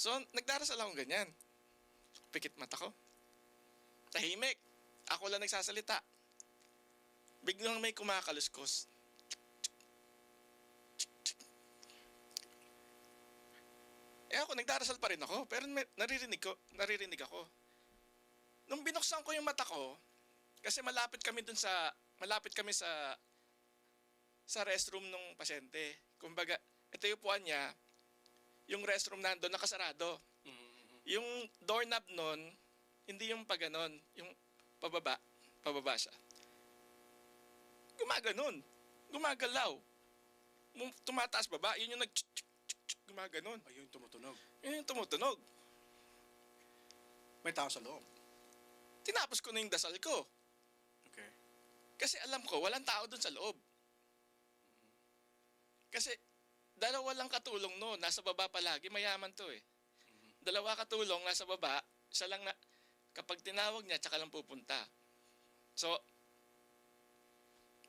So, nagdarasal akong ganyan. Pikit mata ko. Tahimik. Ako lang nagsasalita. Biglang may kumakaluskos. Eh ako, nagdarasal pa rin ako. Pero may, naririnig, ko, naririnig ako. Nung binuksan ko yung mata ko, kasi malapit kami dun sa, malapit kami sa, sa restroom ng pasyente. Kumbaga, ito yung upuan niya, yung restroom nandun, nakasarado. Yung doorknob nun, hindi yung pag ganon, yung pababa, pababa siya. Gumaganon. Gumagalaw. Tumataas baba, yun yung nag gumaganon. Ayun, tumutunog. Yun yung tumutunog. May tao sa loob. Tinapos ko na yung dasal ko. Okay. Kasi alam ko, walang tao dun sa loob. Kasi dalawa lang katulong no, nasa baba palagi, mayaman to eh. Dalawa katulong, nasa baba, siya lang na, kapag tinawag niya, tsaka lang pupunta. So,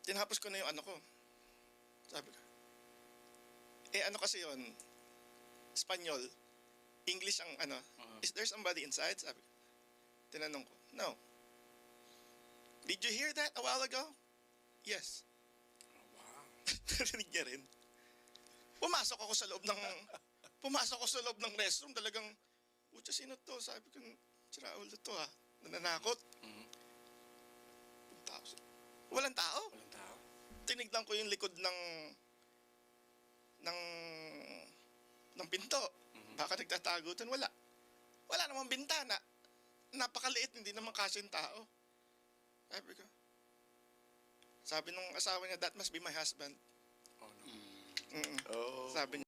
tinapos ko na yung ano ko. Sabi ko, eh ano kasi yon Espanyol, English ang ano, Uh-huh. is there somebody inside? Sabi ko. Tinanong ko, no. Did you hear that a while ago? Yes. Oh, wow. Narinig niya rin. Pumasok ako sa loob ng... pumasok ako sa loob ng restroom. Talagang, Utya, sino to? Sabi ko, sira ulo to ha. Nananakot. Mhm. Yung tao. Walang tao. Walang tao. Tinignan ko yung likod ng... ng... ng pinto. Mhm. Baka nagtatago dun. Wala. Wala namang bintana. Napakaliit, hindi naman kasi yung tao. Sabi ko. Sabi nung asawa niya, that must be my husband. Oh, no. Mm-mm. Oh. Sabi niya.